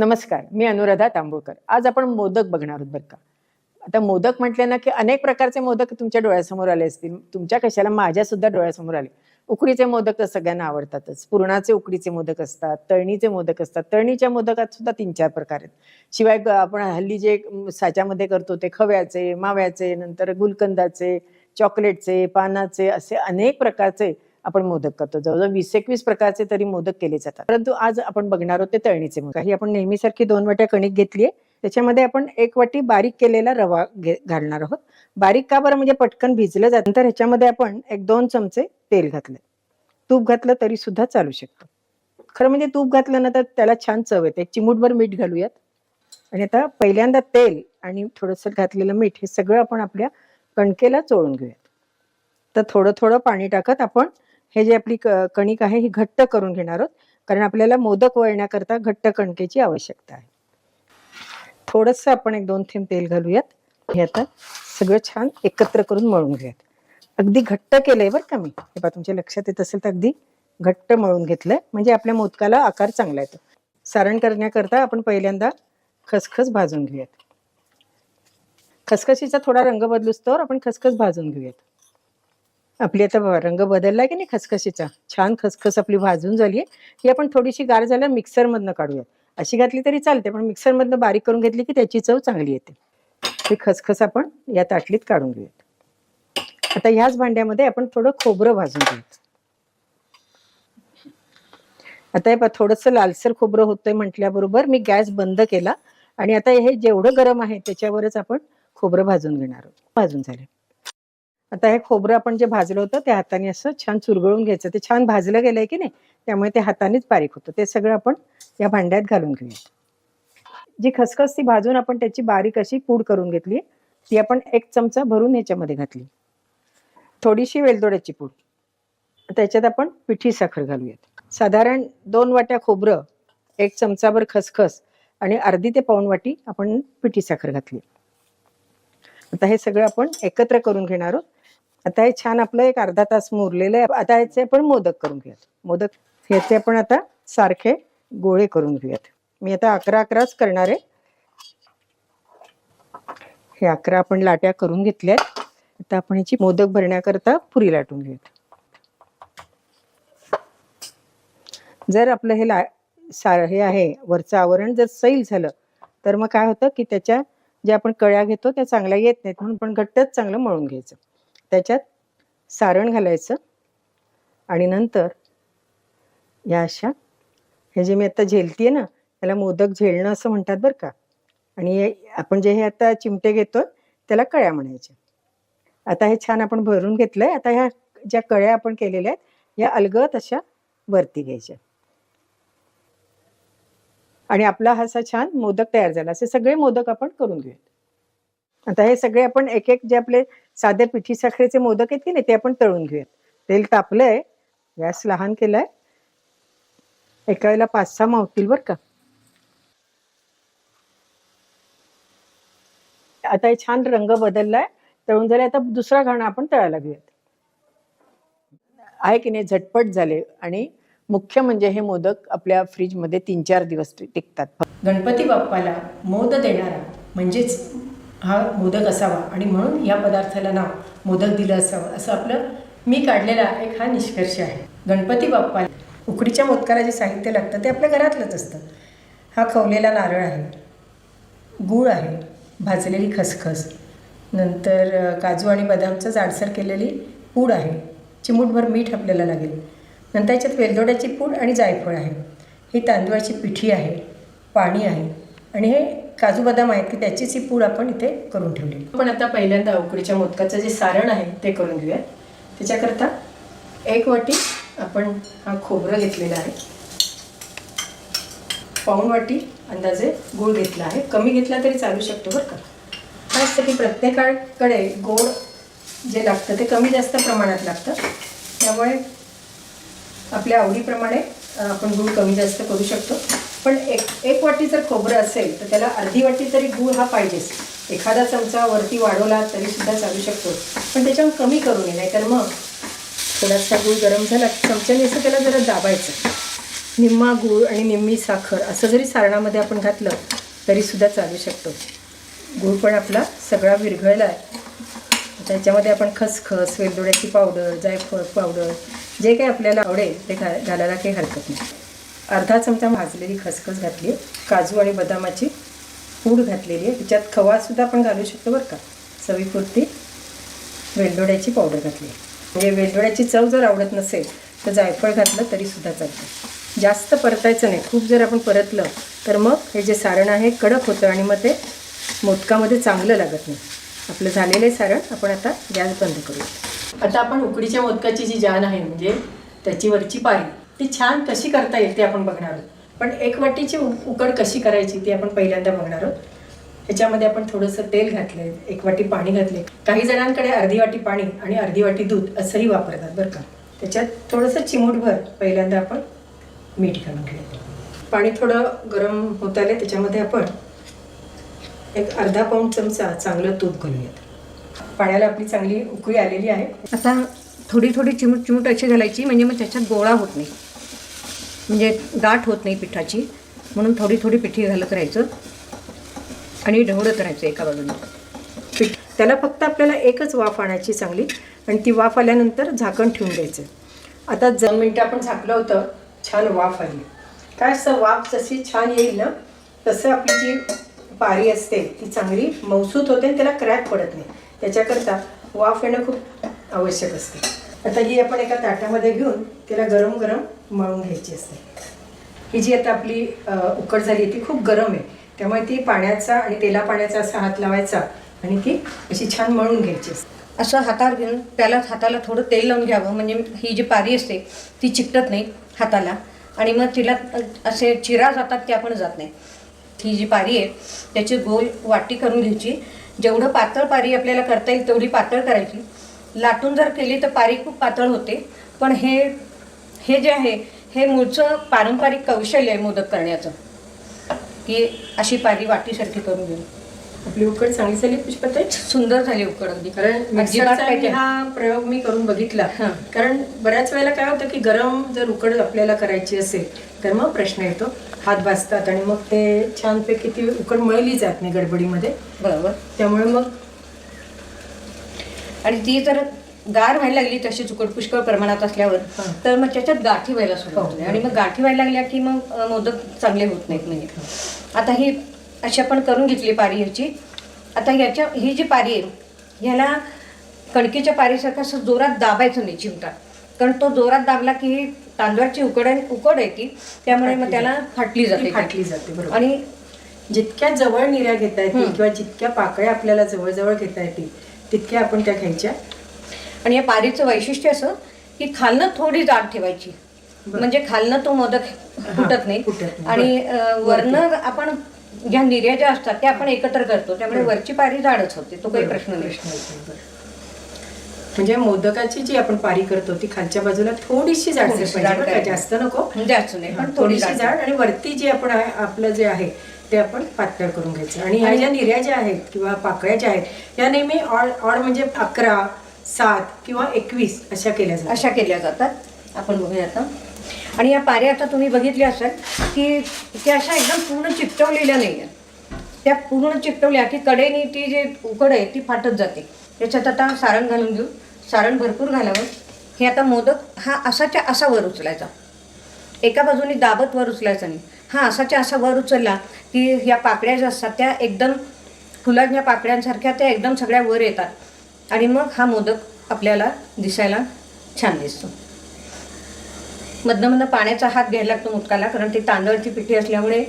नमस्कार मी अनुराधा तांबूळकर. आज आपण मोदक बघणार आहोत बरं का. आता मोदक म्हटले ना की अनेक प्रकारचे मोदक तुमच्या डोळ्यासमोर आले असतील. तुमच्या कशाला माझ्या सुद्धा डोळ्यासमोर आले. उकडीचे मोदक तर सगळ्यांना आवडतातच. पुरणाचे उकडीचे मोदक असतात तळणीचे मोदक असतात. तळणीच्या मोदकात सुद्धा तीन चार प्रकार आहेत. शिवाय ग- आपण हल्ली जे साच्यामध्ये करतो ते खव्याचे माव्याचे नंतर गुलकंदाचे चॉकलेटचे पानाचे असे अनेक प्रकारचे आपण मोदक करतो. जवळजवळ वीस एकवीस प्रकारचे तरी मोदक केले जातात. परंतु आज आपण बघणार आहोत ते तळणीचे मोदक. ही आपण नेहमीसारखी दोन वाट्या कणिक घेतलीये. त्याच्यामध्ये आपण एक वाटी बारीक केलेला रवा घे- घालणार आहोत. बारीक का बरं? म्हणजे पटकन भिजलं जात. नंतर ह्याच्यामध्ये आपण एक दोन चमचे तेल घातले. तूप घातलं तरी सुद्धा चालू शकतं. खरं म्हणजे तूप घातलं ना तर त्याला छान चव येते. एक चिमूटभर मीठ घालूयात. आणि आता पहिल्यांदा तेल आणि थोडंसं घातलेलं मीठ हे सगळं आपण आपल्या कणकेला चोळून घेऊयात. तर थोडं थोडं पाणी टाकत आपण हे जे आपली क- कणिक आहे ही घट्ट करून घेणार आहोत. कारण आपल्याला मोदक वळण्याकरता घट्ट कणकेची आवश्यकता आहे. थोडस आपण एक दोन थेंब तेल घालूयात. हे आता सगळं छान एकत्र करून मळून घेऊयात. अगदी घट्ट केलंय बरं का मी. हे बा तुमच्या लक्षात येत असेल तर अगदी घट्ट मळून घेतलंय. म्हणजे आपल्या मोदकाला आकार चांगला येतो. सारण करण्याकरता आपण पहिल्यांदा खसखस भाजून घेऊयात. खसखशीचा थोडा रंग बदलूस तर आपण खसखस भाजून घेऊयात. आपली आता रंग बदलला की नाही खसखशीचा? छान खसखस आपली भाजून झाली आहे. ही आपण थोडीशी गार झाल्यावर मिक्सरमधनं काढूयात. अशी घातली तरी चालते पण मिक्सरमधनं बारीक करून घेतली की त्याची चव चांगली येते. ही खसखस आपण या ताटलीत काढून घेऊयात. आता ह्याच भांड्यामध्ये आपण थोडं खोबरं भाजून घेऊयात. आता हे पहा थोडंसं लालसर खोबरं होतंय म्हटल्याबरोबर मी गॅस बंद केला आणि आता हे जेवढं गरम आहे त्याच्यावरच आपण खोबरं भाजून घेणार आहोत. भाजून झाले. आता हे खोबरं आपण जे भाजलं होतं त्या हाताने असं छान चुरगळून घ्यायचं. ते छान भाजलं गेलंय की नाही त्यामुळे ते हातानेच बारीक होतं. ते सगळं आपण या भांड्यात घालून घेऊयात. जी खसखस ती भाजून आपण त्याची बारीक अशी पूड करून घेतली. ती आपण एक चमचा भरून ह्याच्यामध्ये घातली. थोडीशी वेलदोड्याची पूड. त्याच्यात आपण पिठी साखर घालूयात. साधारण दोन वाट्या खोबरं एक चमचाभर खसखस आणि अर्धी ते पाऊण वाटी आपण पिठी साखर घातली. आता हे सगळं आपण एकत्र करून घेणार आहोत. आता हे छान आपलं एक अर्धा तास मुरलेलं आहे. आता याचे आपण मोदक करून घेऊयात. मोदक ह्याचे आपण आता सारखे गोळे करून घेऊयात. मी आता अकरा अकराच करणार आहे. हे अकरा आपण लाट्या करून घेतल्यात. आता आपण ह्याची मोदक भरण्याकरता पुरी लाटून घेऊयात. जर आपलं हे ला सा हे आहे वरचं आवरण जर सैल झालं तर मग काय होतं की त्याच्या ज्या आपण कळ्या घेतो त्या चांगल्या येत नाहीत. म्हणून पण घट्टच चांगलं मळून घ्यायचं. त्याच्यात सारण घालायचं आणि नंतर या अशा हे जे मी आता झेलतीये ना त्याला मोदक झेलणं असं म्हणतात बरं का. आणि आपण जे हे आता चिमटे घेतो त्याला कळ्या म्हणायच्या. आता हे छान आपण भरून घेतलंय आता ह्या ज्या कळ्या आपण केलेल्या आहेत या अलगत अशा वरती घ्यायच्या. आणि आपला हा असा छान मोदक तयार झाला. असे सगळे मोदक आपण करून घेऊयात. आता हे सगळे आपण एक एक जे आपले साधे पिठी साखरेचे मोदक आहेत की नाही ते आपण तळून घेऊयात. तेल तापलंय गॅस लहान केलाय. एका वेळेला पाच सहा मावतील बरं का. आता हे छान रंग बदललाय तळून झाले आता दुसरा घाणा आपण तळायला घेऊयात. आहे की नाही झटपट झाले आणि मुख्य म्हणजे हे मोदक आपल्या फ्रीजमध्ये तीन चार दिवस टिकतात. गणपती बाप्पाला मोद देणारा म्हणजेच हा मोदक असावा आणि म्हणून या पदार्थाला नाव मोदक दिलं असावं. असं आपलं मी काढलेला एक हा निष्कर्ष आहे. गणपती बाप्पा उकडीच्या मोदकाला जे साहित्य लागतं ते आपल्या घरातलंच असतं. हा खवलेला नारळ आहे गूळ आहे भाजलेली खसखस नंतर काजू आणि बदामचं जाडसर केलेली पूड आहे चिमूटभर मीठ आपल्याला लागेल. नंतर याच्यात वेलदोड्याची पूड आणि जायफळ आहे. ही तांदूळाची पिठी आहे पाणी आहे आणि हे काजू बदाम आहेत की त्याचीच ही पूड आपण इथे करून ठेवली. पण आता पहिल्यांदा उकडीच्या मोदकाचं जे सारण आहे ते करून घेऊया त्याच्याकरता एक वाटी आपण हा खोबरं घेतलेला आहे. पाऊण वाटी अंदाजे गूळ घेतला आहे. कमी घेतला तरी चालू शकतो बरं का. काय असतं की प्रत्येकाकडे गोड जे लागतं ते कमी जास्त प्रमाणात लागतं. त्यामुळे आपल्या आवडीप्रमाणे आपण गूळ कमी जास्त करू शकतो. पण एक एक वाटी जर खोबरं असेल तर त्याला अर्धी वाटी तरी गूळ हा पाहिजेच. एखादा चमचा वरती वाढवला तरीसुद्धा चालू शकतो. पण त्याच्यावर कमी करू नये नाहीतर मग थोडासा गूळ गरम झाला चमच्याने असं त्याला जरा दाबायचं. निम्मा गूळ आणि निम्मी साखर असं जरी सारणामध्ये आपण घातलं तरीसुद्धा चालू शकतो. गूळ पण आपला सगळा विरघळला आहे त्याच्यामध्ये आपण खसखस वेलदोड्याची पावडर जायफळ पावडर जे काही आपल्याला आवडेल ते घा घालायला काही हरकत नाही. अर्धा चमचा भाजलेली खसखस घातली काजू आणि बदामाची पूड घातलेली आहे. त्याच्यात खवासुद्धा आपण घालू शकतो बरं का? चवीपुरती वेलदोड्याची पावडर घातली म्हणजे वेलदोड्याची चव जर आवडत नसेल तर जायफळ घातलं तरीसुद्धा चालतं. जास्त परतायचं नाही. खूप जर आपण परतलं तर मग हे जे सारण आहे कडक होतं आणि मग ते मोदकामध्ये चांगलं लागत नाही. आपलं झालेलं आहे सारण. आपण आता गॅस बंद करू आता आपण उकडीच्या मोदकाची जी जान आहे म्हणजे त्याची वरची पारी ती छान कशी करता येईल ते आपण बघणार आहोत. पण एक वाटीची उ- उकड कशी करायची ती आपण पहिल्यांदा बघणार आहोत. त्याच्यामध्ये आपण थोडंसं तेल घातलंय एक वाटी पाणी घातले काही जणांकडे अर्धी वाटी पाणी आणि अर्धी वाटी दूध असंही वापरतात बरं का. त्याच्यात थोडंसं चिमूटभर पहिल्यांदा आपण मीठ घालून घेऊया पाणी थोडं गरम होत आले त्याच्यामध्ये आपण एक अर्धा पाऊण चमचा चांगलं तूप घालूयात. पाण्याला आपली चांगली उकळी आलेली आहे. आता थोडी थोडी चिमूट चिमूट अशी घालायची म्हणजे मग त्याच्यात गोळा होत नाही. म्हणजे गाठ होत नाही पिठाची. म्हणून थोडी थोडी पिठी घालत राहायचं. आणि ढवळत राहायचं एका बाजूने. पीठ त्याला फक्त आपल्याला एकच वाफ आणायची चांगली. आणि ती वाफ आल्यानंतर झाकण ठेवून द्यायचं. आता दोन मिनटं आपण झाकलं होतं. छान वाफ आली. काय असतं वाफ जशी छान येईल ना तसं आपली जी पारी असते ती चांगली मौसूत होते आणि त्याला क्रॅक पडत नाही. त्याच्याकरता वाफ येणं खूप आवश्यक असते. आता ही आपण एका ताटामध्ये घेऊन त्याला गरम गरम मळून घ्यायची असते. ही जी आता आपली उकड झाली ती खूप गरम आहे. त्यामुळे ती पाण्याचा आणि तेला पाण्याचा असा हात लावायचा आणि ती अशी छान मळून घ्यायची असते. असं हातावर घेऊन त्याला हाताला थोडं तेल लावून घ्यावं. म्हणजे ही जी पारी असते ती चिकटत नाही हाताला. आणि मग तिला असे चिरा जातात त्या पण जात नाही. ही जी पारी आहे त्याची गोल वाटी करून घ्यायची. जेवढं पातळ पारी आपल्याला करता येईल तेवढी पातळ करायची. लाटून जर केली तर पारी खूप पातळ होते. पण हे हे जे आहे हे मूळचं पारंपरिक कौशल्य आहे मोदक करण्याचं. की अशी पारी वाटीसारखी करून घेऊन. आपली उकड चांगली झाली पुष्पताई सुंदर झाली उकड अगदी. कारण हा प्रयोग मी करून बघितला. हां. कारण बऱ्याच वेळेला काय होतं की गरम जर उकड आपल्याला करायची असेल तर मग प्रश्न येतो. हात भाजतात आणि मग ते छानपैकी ती उकड मळली जात नाही गडबडीमध्ये. बरोबर. त्यामुळे मग आणि ती जर गार व्हायला लागली तशी चुकट पुष्कळ प्रमाणात असल्यावर. तर मग त्याच्यात गाठी व्हायला सुरुवात हो. होते. आणि मग गाठी व्हायला लागल्या की मग मोदक चांगले होत नाहीत म्हणजे. आता ही अशी आपण करून घेतली पारी ह्याची. आता याच्या ही जी पारी आहे ह्याला कणकीच्या पारीसारखं असं जोरात दाबायचं नाही चिमटा. कारण तो जोरात दाबला की ही तांदळाची उकड उकड आहे ती. त्यामुळे मग त्याला फाटली जाते फाटली जाते बरोबर. आणि जितक्या जवळ निर्या घेता येतील. किंवा जितक्या पाकळ्या आपल्याला जवळजवळ घेता येतील तितक्या आपण त्या घ्यायच्या. आणि या पारीचं वैशिष्ट्य असं की खालनं थोडी जाड ठेवायची. म्हणजे खालनं तो मोदक फुटत नाही. आणि वरनं आपण ज्या निर्या ज्या असतात त्या आपण एकत्र करतो. त्यामुळे. वरची पारी जाडच होते. तो काही प्रश्न नाही. म्हणजे मोदकाची जी आपण पारी करतो ती खालच्या बाजूला थोडीशी जाड. जास्त नको. जास्त नाही पण थोडी थोडीशी जाड. आणि वरती जी आपण आपलं जे आहे ते आपण पातळ करून घ्यायचं. आणि ह्या ज्या निर्या ज्या आहेत किंवा पाकळ्या ज्या आहेत या नेहमी ऑड ऑड म्हणजे अकरा सात किंवा एकवीस अशा केल्या जातात. अशा केल्या जातात. आपण बघूया आता. आणि या पाऱ्या आता तुम्ही बघितल्या असाल की त्या अशा एकदम पूर्ण चिकटवलेल्या नाही त्या पूर्ण चिकटवल्या की कडेने ती जी उकड आहे ती फाटत जाते. त्याच्यात आता सारण घालून घेऊ. सारण भरपूर घालावं. हे आता मोदक हा असाच्या असा वर उचलायचा. एका बाजूने दाबत वर उचलायचा नाही. हा असाच्या असा वर उचलला की ह्या पाकळ्या ज्या असतात त्या एकदम फुलांच्या पाकळ्यांसारख्या त्या एकदम सगळ्या वर येतात. आणि मग हा मोदक आपल्याला दिसायला छान दिसतो. मधनं मधनं पाण्याचा हात घ्यायला लागतो मोदकाला कारण ते तांदळाची पिठी असल्यामुळे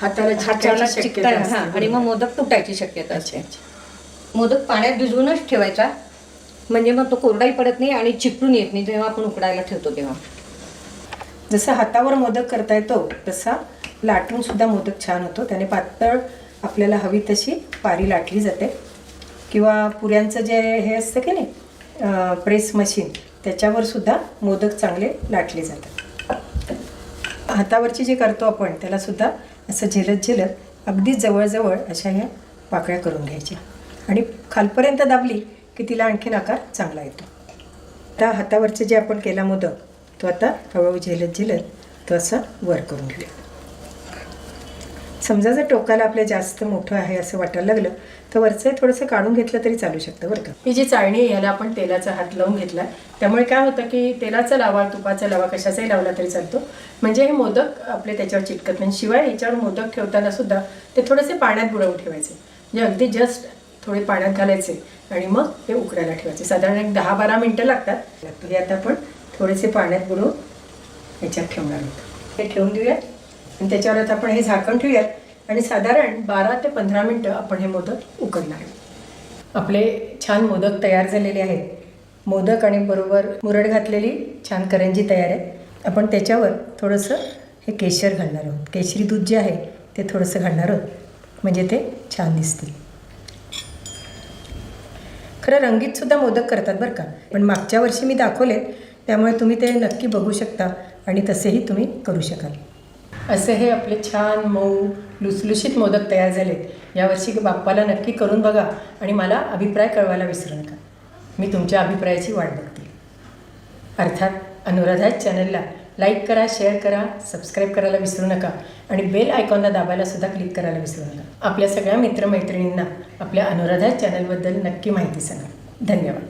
हाताला हाताला असते. हा आणि मग मोदक तुटायची शक्यता असते. मोदक पाण्यात भिजवूनच ठेवायचा. म्हणजे मग तो कोरडाही पडत नाही आणि चिकटून येत नाही जेव्हा आपण उकडायला ठेवतो तेव्हा. जसं हातावर मोदक करता येतो तसा लाटून सुद्धा मोदक छान होतो. त्याने पातळ आपल्याला हवी तशी पारी लाटली जाते. किंवा पुऱ्यांचं जे हे असतं की नाही प्रेस मशीन त्याच्यावर सुद्धा मोदक चांगले लाटले जातात. हातावरची जे करतो आपण त्याला सुद्धा असं झेलत झेलत अगदी जवळजवळ अशा ह्या पाकळ्या करून घ्यायच्या. आणि खालपर्यंत दाबली की तिला आणखीन आकार चांगला येतो. आता हातावरचे जे आपण केला मोदक तो आता हळूहळू झेलत झेलत तो असा वर करून घेऊया. समजा जर टोकाला आपल्या जास्त मोठं आहे असं वाटायला लागलं तर वरचं थोडंसं काढून घेतलं तरी चालू शकतं बरं का. ही जी चाळणी आहे याला आपण तेलाचा हात लावून घेतला त्यामुळे काय होतं की तेलाचा लावा तुपाचा लावा कशाचाही लावला तरी चालतो. म्हणजे हे मोदक आपले त्याच्यावर चिटकत नाही. शिवाय याच्यावर मोदक ठेवताना सुद्धा ते थोडेसे पाण्यात बुडवून ठेवायचे. म्हणजे अगदी जस्ट थोडे पाण्यात घालायचे आणि मग ते उकडायला ठेवायचे. साधारण एक दहा बारा मिनटं लागतात. हे आता आपण थोडेसे पाण्यात बुडवून याच्यात ठेवणार आहोत. हे ठेवून देऊयात. आणि त्याच्यावर आता आपण हे झाकण ठेवूयात. आणि साधारण बारा ते पंधरा मिनटं आपण हे मोदक उकडणार आहोत. आपले छान मोदक तयार झालेले आहेत. मोदक आणि बरोबर मुरड घातलेली छान करंजी तयार आहे आपण त्याच्यावर थोडंसं हे केशर घालणार आहोत. केशरी दूध जे आहे ते थोडंसं घालणार आहोत. म्हणजे ते छान दिसतील. खरं रंगीतसुद्धा मोदक करतात बरं का. पण मागच्या वर्षी मी दाखवले त्यामुळे तुम्ही ते नक्की बघू शकता आणि तसेही तुम्ही करू शकाल. असे हे आपले छान मऊ लुसलुशीत मोदक तयार झालेत. यावर्षी बाप्पाला नक्की करून बघा आणि मला अभिप्राय कळवायला विसरू नका मी तुमच्या अभिप्रायाची वाट बघते. अर्थात अनुराधा चॅनलला लाईक करा शेअर करा सबस्क्राईब करायला विसरू नका आणि बेल आयकॉनला दाबायला सुद्धा क्लिक करायला विसरू नका. आपल्या सगळ्या मित्रमैत्रिणींना आपल्या अनुराधा चॅनलबद्दल नक्की माहिती सांगा. धन्यवाद.